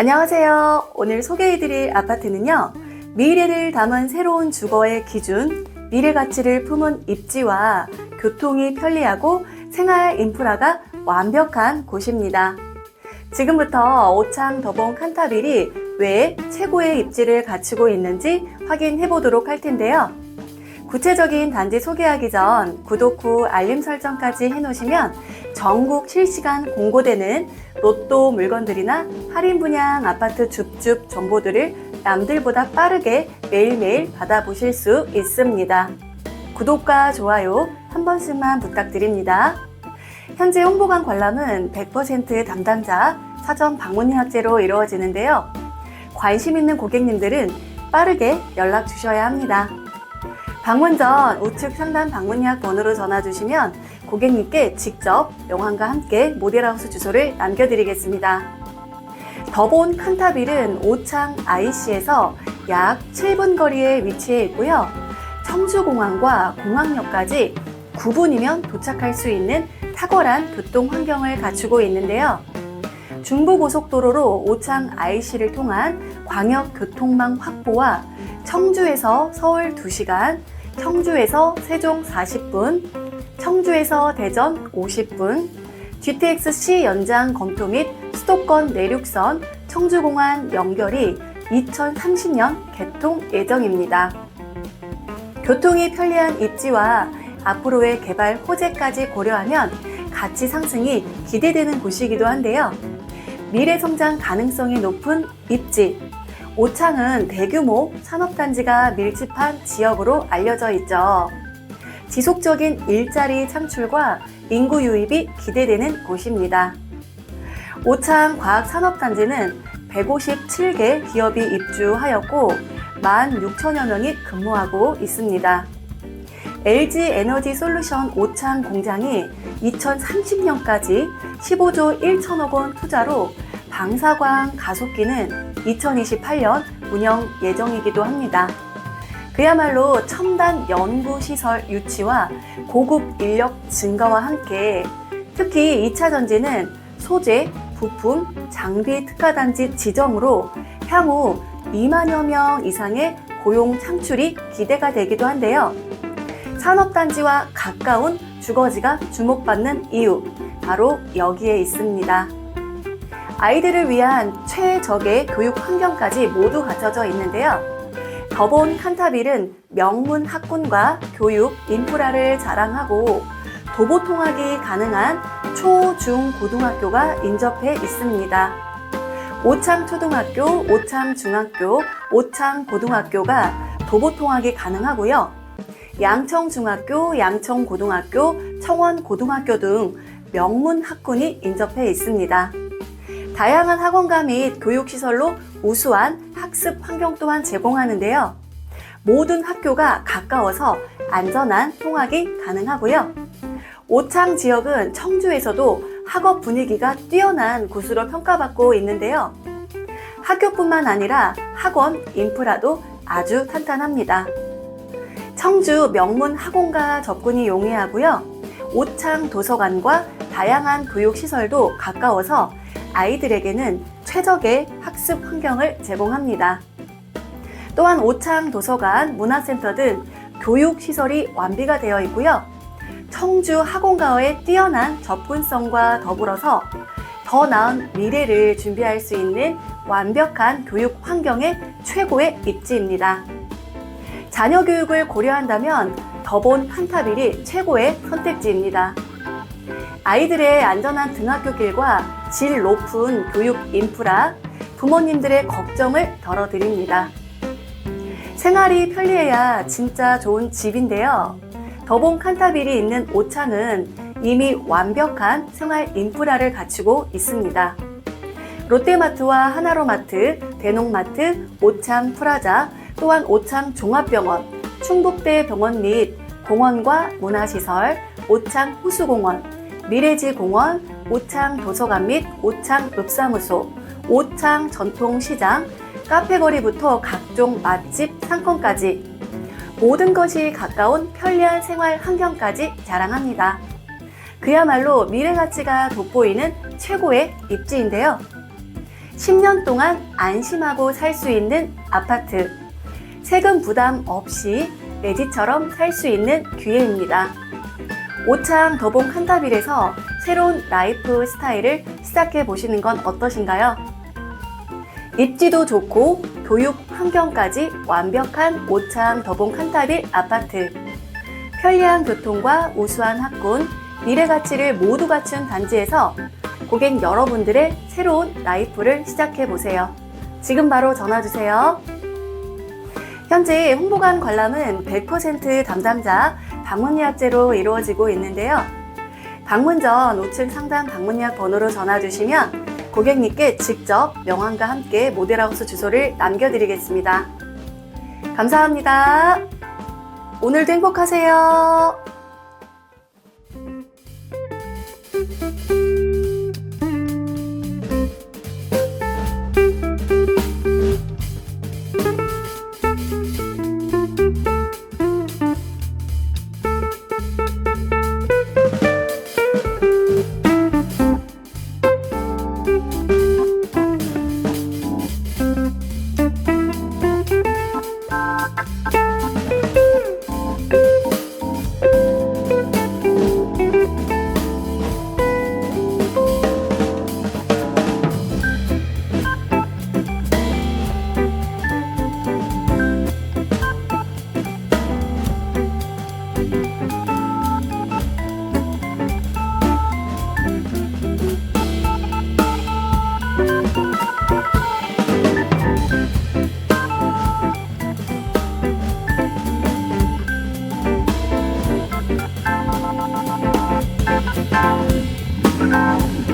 안녕하세요. 오늘 소개해드릴 아파트는요. 미래를 담은 새로운 주거의 기준, 미래 가치를 품은 입지와 교통이 편리하고 생활 인프라가 완벽한 곳입니다. 지금부터 오창 더봉 칸타빌이 왜 최고의 입지를 갖추고 있는지 확인해 보도록 할 텐데요. 구체적인 단지 소개하기 전 구독 후 알림 설정까지 해놓으시면 전국 실시간 공고되는 로또 물건들이나 할인 분양 아파트 줍줍 정보들을 남들보다 빠르게 매일매일 받아보실 수 있습니다. 구독과 좋아요 한 번씩만 부탁드립니다. 현재 홍보관 관람은 100% 담당자 사전 방문 예약제로 이루어지는데요. 관심 있는 고객님들은 빠르게 연락 주셔야 합니다. 방문 전 우측 상단 방문 예약 번호로 전화 주시면 고객님께 직접 명함과 함께 모델하우스 주소를 남겨드리겠습니다. 더본 칸타빌은 오창 IC에서 약 7분 거리에 위치해 있고요. 청주공항과 공항역까지 9분이면 도착할 수 있는 탁월한 교통 환경을 갖추고 있는데요. 중부고속도로로 오창 IC를 통한 광역 교통망 확보와 청주에서 서울 2시간, 청주에서 세종 40분, 청주에서 대전 50분, GTX-C 연장 검토 및 수도권 내륙선 청주공항 연결이 2030년 개통 예정입니다. 교통이 편리한 입지와 앞으로의 개발 호재까지 고려하면 가치 상승이 기대되는 곳이기도 한데요. 미래 성장 가능성이 높은 입지, 오창은 대규모 산업단지가 밀집한 지역으로 알려져 있죠. 지속적인 일자리 창출과 인구 유입이 기대되는 곳입니다. 오창 과학산업단지는 157개 기업이 입주하였고 16,000여 명이 근무하고 있습니다. LG 에너지 솔루션 오창 공장이 2030년까지 15조 1천억 원 투자로 방사광 가속기는 2028년 운영 예정이기도 합니다. 그야말로 첨단 연구시설 유치와 고급 인력 증가와 함께 특히 2차 전지는 소재, 부품, 장비 특화단지 지정으로 향후 2만여 명 이상의 고용 창출이 기대가 되기도 한데요. 산업단지와 가까운 주거지가 주목받는 이유, 바로 여기에 있습니다. 아이들을 위한 최적의 교육 환경까지 모두 갖춰져 있는데요. 더본 칸타빌은 명문 학군과 교육 인프라를 자랑하고 도보 통학이 가능한 초, 중, 고등학교가 인접해 있습니다. 오창 초등학교, 오창 중학교, 오창 고등학교가 도보 통학이 가능하고요. 양청 중학교, 양청 고등학교, 청원 고등학교 등 명문 학군이 인접해 있습니다. 다양한 학원가 및 교육시설로 우수한 학습 환경 또한 제공하는데요. 모든 학교가 가까워서 안전한 통학이 가능하고요. 오창 지역은 청주에서도 학업 분위기가 뛰어난 곳으로 평가받고 있는데요. 학교뿐만 아니라 학원 인프라도 아주 탄탄합니다. 청주 명문 학원가 접근이 용이하고요. 오창 도서관과 다양한 교육시설도 가까워서 아이들에게는 최적의 학습 환경을 제공합니다. 또한 오창 도서관, 문화센터 등 교육 시설이 완비가 되어 있고요. 청주 학원가와의 뛰어난 접근성과 더불어서 더 나은 미래를 준비할 수 있는 완벽한 교육 환경의 최고의 입지입니다. 자녀 교육을 고려한다면 더본 칸타빌이 최고의 선택지입니다. 아이들의 안전한 등학교 길과 질 높은 교육 인프라, 부모님들의 걱정을 덜어드립니다. 생활이 편리해야 진짜 좋은 집인데요. 더본 칸타빌이 있는 오창은 이미 완벽한 생활 인프라를 갖추고 있습니다. 롯데마트와 하나로마트, 대농마트, 오창 프라자, 또한 오창 종합병원, 충북대 병원 및 공원과 문화시설, 오창 호수공원, 미래지 공원, 오창 도서관 및 오창 읍사무소, 오창 전통시장, 카페거리부터 각종 맛집 상권까지 모든 것이 가까운 편리한 생활 환경까지 자랑합니다. 그야말로 미래 가치가 돋보이는 최고의 입지인데요. 10년 동안 안심하고 살 수 있는 아파트. 세금 부담 없이 내 집처럼 살 수 있는 기회입니다. 오창 더봉 칸타빌에서 새로운 라이프 스타일을 시작해 보시는 건 어떠신가요? 입지도 좋고 교육 환경까지 완벽한 오창 더봉 칸타빌 아파트. 편리한 교통과 우수한 학군, 미래 가치를 모두 갖춘 단지에서 고객 여러분들의 새로운 라이프를 시작해 보세요. 지금 바로 전화 주세요. 현재 홍보관 관람은 100% 담당자 방문 예약제로 이루어지고 있는데요. 방문 전 5층 상담 방문 예약 번호로 전화 주시면 고객님께 직접 명함과 함께 모델하우스 주소를 남겨드리겠습니다. 감사합니다. 오늘도 행복하세요. Thank